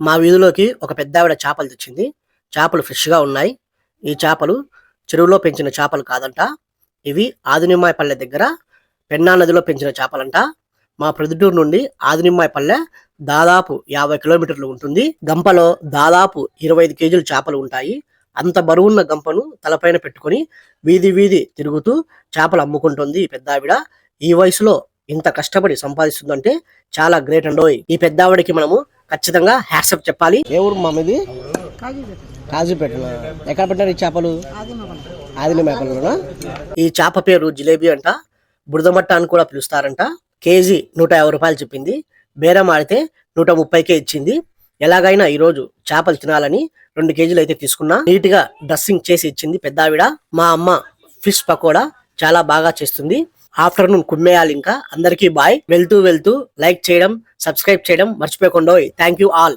మా వీధిలోకి ఒక పెద్ద ఆవిడ చేపలు తెచ్చింది. చేపలు ఫ్రెష్గా ఉన్నాయి. ఈ చేపలు చెరువులో పెంచిన చేపలు కాదంట. ఇవి ఆదినిమ్మాయపల్లె దగ్గర పెన్నా నదిలో పెంచిన చేపలంట. మా ప్రొద్దుటూరు నుండి ఆదినిమ్మాయపల్లె దాదాపు యాభై కిలోమీటర్లు ఉంటుంది. గంపలో దాదాపు ఇరవై ఐదు కేజీలు చేపలు ఉంటాయి. అంత బరువున్న గంపను తలపైన పెట్టుకొని వీధి వీధి తిరుగుతూ చేపలు అమ్ముకుంటుంది ఈ పెద్ద ఆవిడ ఈ వయసులో ఇంత కష్టపడి సంపాదిస్తుందంటే చాలా గ్రేట్ అండోయ్. ఈ పెద్ద ఆవిడకి మనము ఖచ్చితంగా హ్యాట్సప్ చెప్పాలి. ఏ ఊరు మామిది కాజుపేట ఎక్కడ పెట్టారు ఈ చేపలు? ఆదిన మేపలునా ఈ చేప పేరు జిలేబీ అంట. బురదమట్ట అని కూడా పిలుస్తారంట. కేజీ నూట యాభై రూపాయలు చెప్పింది. బేరం ఆడితే నూట ముప్పైకే ఇచ్చింది. ఎలాగైనా ఈ రోజు చేపలు తినాలని రెండు కేజీలు అయితే తీసుకున్నా. నీట్గా డ్రెస్సింగ్ చేసి ఇచ్చింది పెద్ద ఆవిడ మా అమ్మ ఫిష్ పకోడా చాలా బాగా చేస్తుంది. ఆఫ్టర్నూన్ కుమ్మేయాలి ఇంకా. అందరికీ బాయ్. వెళ్తూ వెళ్తూ లైక్ చేయడం సబ్స్క్రైబ్ చేయడం మర్చిపోకుండా థ్యాంక్ యూ ఆల్